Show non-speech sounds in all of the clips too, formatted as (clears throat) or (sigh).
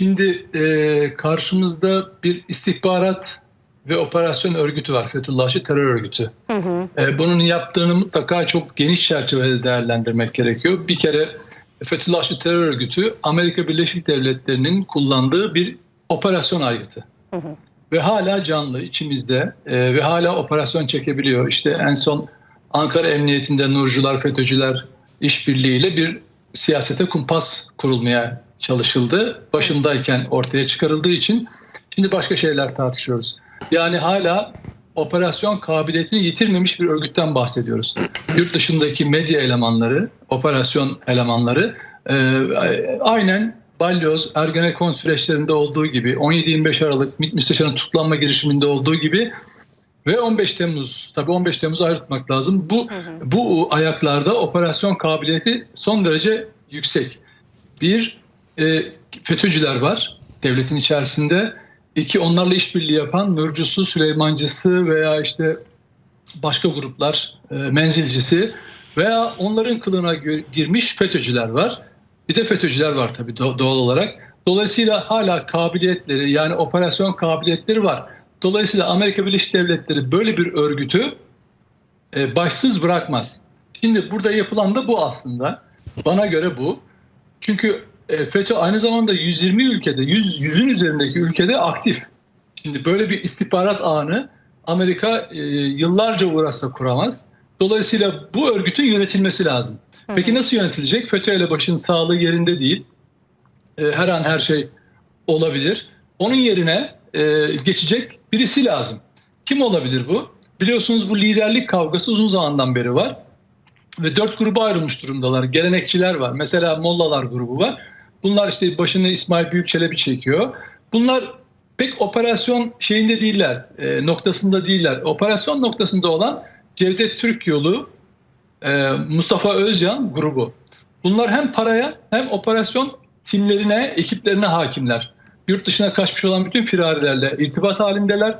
Şimdi e, karşımızda bir istihbarat ve operasyon örgütü var. Fethullahçı terör örgütü. Hı hı. E, bunun yaptığını mutlaka çok geniş çerçevede değerlendirmek gerekiyor. Bir kere Fethullahçı terör örgütü Amerika Birleşik Devletleri'nin kullandığı bir operasyon aygıtı. Hı hı. Ve hala canlı içimizde e, ve hala operasyon çekebiliyor. İşte en son Ankara Emniyetinde Nurcular, FETÖ'cüler işbirliğiyle bir siyasete kumpas kurulmaya çalışıldı. Başındayken ortaya çıkarıldığı için şimdi başka şeyler tartışıyoruz. Yani hala operasyon kabiliyetini yitirmemiş bir örgütten bahsediyoruz. Yurt dışındaki medya elemanları, operasyon elemanları e, aynen Balyoz, Ergenekon süreçlerinde olduğu gibi 17-25 Aralık MİT Müsteşar'ın tutuklanma girişiminde olduğu gibi ve 15 Temmuz, tabii 15 Temmuz'u ayırtmak lazım. Bu, bu ayaklarda operasyon kabiliyeti son derece yüksek. Bir, e, FETÖ'cüler var devletin içerisinde. İki, onlarla işbirliği yapan Nurcusu, Süleymancısı veya işte başka gruplar, e, menzilcisi veya onların kılığına girmiş FETÖ'cüler var. Bir de FETÖ'cüler var tabii do- doğal olarak. Dolayısıyla hala kabiliyetleri yani operasyon kabiliyetleri var. Dolayısıyla Amerika Birleşik Devletleri böyle bir örgütü e, başsız bırakmaz. Şimdi burada yapılan da bu aslında. Bana göre bu. Çünkü FETÖ aynı zamanda 120 ülkede, 100, 100'ün üzerindeki ülkede aktif. Şimdi böyle bir istihbarat ağını Amerika e, yıllarca uğraşsa kuramaz. Dolayısıyla bu örgütün yönetilmesi lazım. Peki nasıl yönetilecek? FETÖ ile başın sağlığı yerinde değil. E, her an her şey olabilir. Onun yerine e, geçecek birisi lazım. Kim olabilir bu? Biliyorsunuz bu liderlik kavgası uzun zamandan beri var. Ve dört gruba ayrılmış durumdalar. Gelenekçiler var. Mesela Mollalar grubu var. Bunlar işte başını İsmail Büyükçelebi çekiyor. Bunlar pek operasyon şeyinde değiller, e, noktasında değiller. Operasyon noktasında olan Cevdet Türk Yolu, e, Mustafa Özcan grubu. Bunlar hem paraya hem operasyon timlerine, ekiplerine hakimler. Yurt dışına kaçmış olan bütün firarilerle irtibat halindeler.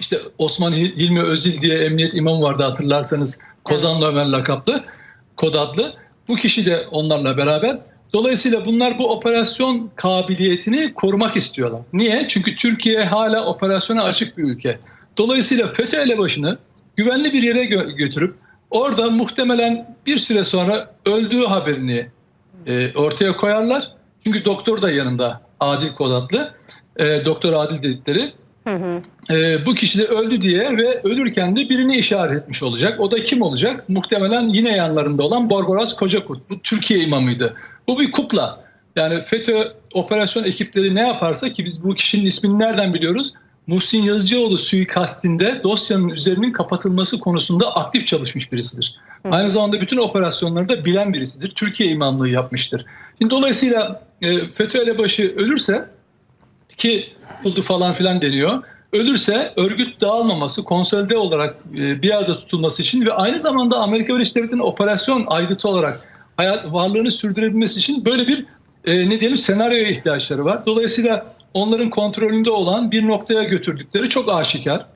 İşte Osman Hil- Hilmi Özil diye emniyet imamı vardı hatırlarsanız. Kozanlı Ömer lakaplı, kod adlı. Bu kişi de onlarla beraber. Dolayısıyla bunlar bu operasyon kabiliyetini korumak istiyorlar. Niye? Çünkü Türkiye hala operasyona açık bir ülke. Dolayısıyla FETÖ elebaşını güvenli bir yere gö- götürüp orada muhtemelen bir süre sonra öldüğü haberini e, ortaya koyarlar. Çünkü doktor da yanında Adil Kod adlı. E, doktor Adil dedikleri. Hı hı. E, bu kişi de öldü diye ve ölürken de birini işaret etmiş olacak. O da kim olacak? Muhtemelen yine yanlarında olan Barbaros Kocakurt. Bu Türkiye imamıydı. Bu bir kukla. Yani FETÖ operasyon ekipleri ne yaparsa ki biz bu kişinin ismini nereden biliyoruz? Muhsin Yazıcıoğlu suikastinde dosyanın üzerinin kapatılması konusunda aktif çalışmış birisidir. Aynı zamanda bütün operasyonları da bilen birisidir. Türkiye imamlığı yapmıştır. Şimdi dolayısıyla e, FETÖ elebaşı ölürse ki buldu falan filan deniyor. Ölürse örgüt dağılmaması, konsolide olarak e, bir arada tutulması için ve aynı zamanda Amerika Birleşik Devletleri'nin operasyon aygıtı olarak hayat varlığını sürdürebilmesi için böyle bir e, ne diyelim senaryoya ihtiyaçları var. Dolayısıyla onların kontrolünde olan bir noktaya götürdükleri çok aşikar.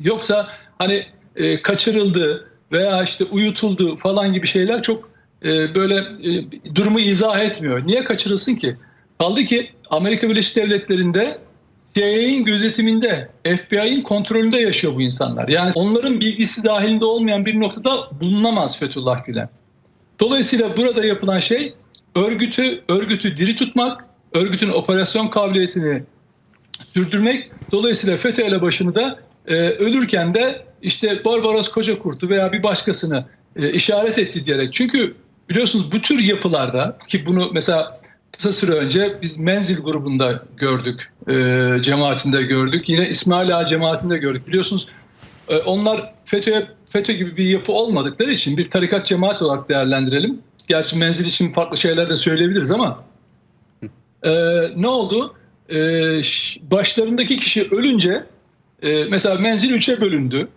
Yoksa hani e, kaçırıldı veya işte uyutuldu falan gibi şeyler çok e, böyle e, durumu izah etmiyor. Niye kaçırılsın ki? Kaldı ki Amerika Birleşik Devletleri'nde CIA'in gözetiminde, FBI'nin kontrolünde yaşıyor bu insanlar. Yani onların bilgisi dahilinde olmayan bir noktada bulunamaz Fethullah Gülen. Dolayısıyla burada yapılan şey örgütü örgütü diri tutmak, örgütün operasyon kabiliyetini sürdürmek. Dolayısıyla FETÖ elebaşını da e, ölürken de işte Barbaros Kocakurt'u veya bir başkasını e, işaret etti diyerek. Çünkü biliyorsunuz bu tür yapılarda ki bunu mesela kısa süre önce biz Menzil grubunda gördük, e, cemaatinde gördük. Yine İsmail Ağa cemaatinde gördük. Biliyorsunuz e, onlar FETÖ, FETÖ gibi bir yapı olmadıkları için bir tarikat cemaat olarak değerlendirelim. Gerçi menzil için farklı şeyler de söyleyebiliriz ama e, ne oldu? E, başlarındaki kişi ölünce e, mesela menzil üçe bölündü.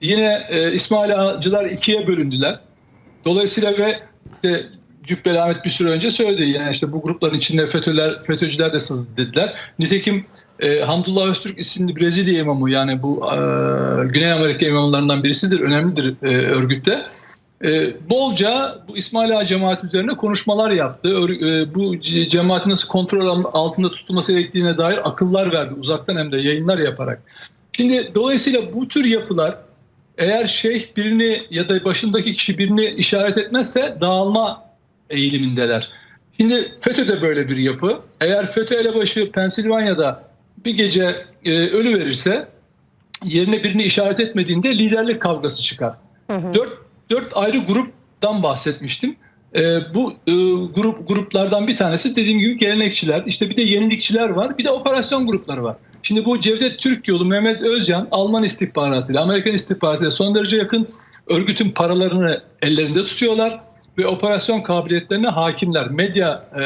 Yine e, İsmail Ağacılar ikiye bölündüler. Dolayısıyla ve işte Cübbeli Ahmet bir süre önce söyledi. Yani işte bu grupların içinde FETÖ'ler, FETÖ'cüler de sızdı dediler. Nitekim e, Hamdullah Öztürk isimli Brezilya imamı yani bu e, Güney Amerika imamlarından birisidir, önemlidir e, örgütte. e, bolca bu İsmail Ağa cemaati üzerine konuşmalar yaptı. Ör- e, bu ce- cemaatin nasıl kontrol al- altında tutulması gerektiğine dair akıllar verdi uzaktan hem de yayınlar yaparak. Şimdi dolayısıyla bu tür yapılar eğer şeyh birini ya da başındaki kişi birini işaret etmezse dağılma eğilimindeler. Şimdi FETÖ de böyle bir yapı. Eğer FETÖ elebaşı Pensilvanya'da bir gece e, ölü verirse yerine birini işaret etmediğinde liderlik kavgası çıkar. Dört, dört ayrı gruptan bahsetmiştim. Ee, bu e, grup gruplardan bir tanesi dediğim gibi gelenekçiler, işte bir de yenilikçiler var, bir de operasyon grupları var. Şimdi bu Cevdet Türk yolu Mehmet Özcan Alman istihbaratıyla, Amerikan istihbaratıyla son derece yakın örgütün paralarını ellerinde tutuyorlar ve operasyon kabiliyetlerine hakimler. Medya e,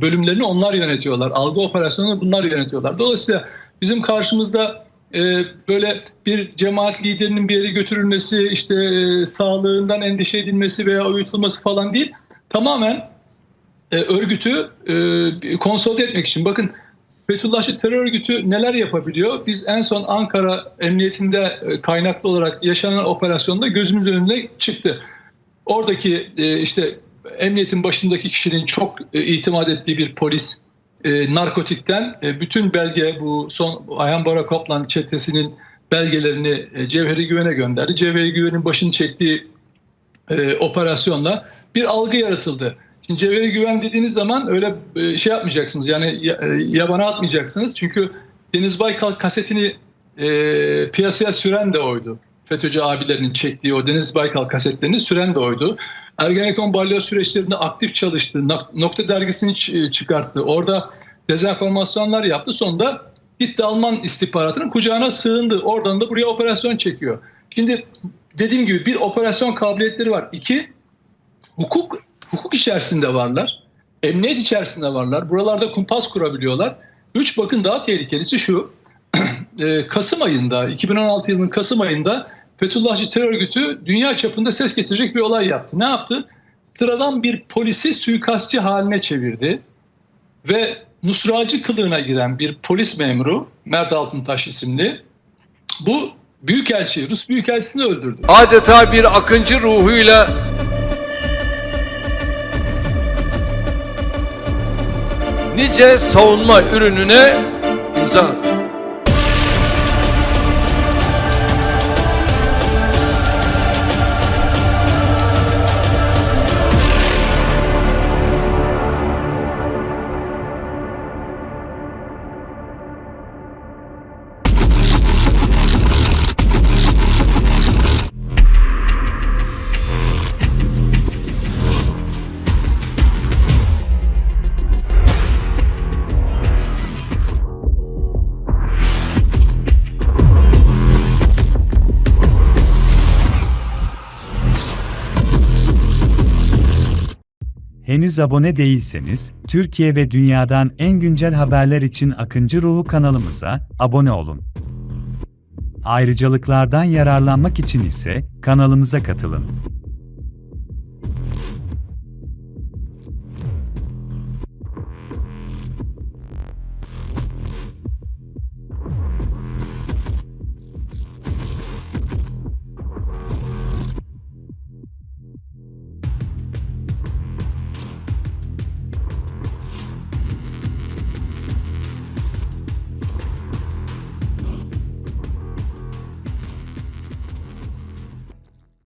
bölümlerini onlar yönetiyorlar. Algı operasyonunu bunlar yönetiyorlar. Dolayısıyla bizim karşımızda e, böyle bir cemaat liderinin bir yere götürülmesi, işte e, sağlığından endişe edilmesi veya uyutulması falan değil. Tamamen e, örgütü e, konsolide etmek için. Bakın Fethullahçı terör örgütü neler yapabiliyor? Biz en son Ankara Emniyetinde e, kaynaklı olarak yaşanan operasyonda gözümüz önüne çıktı. Oradaki e, işte emniyetin başındaki kişinin çok e, itimat ettiği bir polis e, narkotikten e, bütün belge bu son Ayhan Bora Koplan çetesinin belgelerini e, Cevheri Güven'e gönderdi. Cevheri Güven'in başını çektiği e, operasyonla bir algı yaratıldı. Şimdi Cevheri Güven dediğiniz zaman öyle e, şey yapmayacaksınız yani ya- e, yabana atmayacaksınız. Çünkü Deniz Baykal kasetini e, piyasaya süren de oydu. FETÖ'cü abilerinin çektiği o Deniz Baykal kasetlerini süren de oydu. Ergenekon balyoz süreçlerinde aktif çalıştı. Nok- Nokta dergisini ç- çıkarttı. Orada dezenformasyonlar yaptı. Sonunda gitti Alman istihbaratının kucağına sığındı. Oradan da buraya operasyon çekiyor. Şimdi dediğim gibi bir operasyon kabiliyetleri var. İki, hukuk hukuk içerisinde varlar. Emniyet içerisinde varlar. Buralarda kumpas kurabiliyorlar. Üç bakın daha tehlikelisi şu. (clears throat) e, Kasım ayında, 2016 yılının Kasım ayında Fethullahçı terör örgütü dünya çapında ses getirecek bir olay yaptı. Ne yaptı? Sıradan bir polisi suikastçı haline çevirdi. Ve Nusracı kılığına giren bir polis memuru, Mert Altıntaş isimli, bu büyükelçi, Rus büyükelçisini öldürdü. adeta bir akıncı ruhuyla nice savunma ürününe imza attı. Henüz abone değilseniz, Türkiye ve dünyadan en güncel haberler için Akıncı Ruhu kanalımıza abone olun. Ayrıcalıklardan yararlanmak için ise kanalımıza katılın.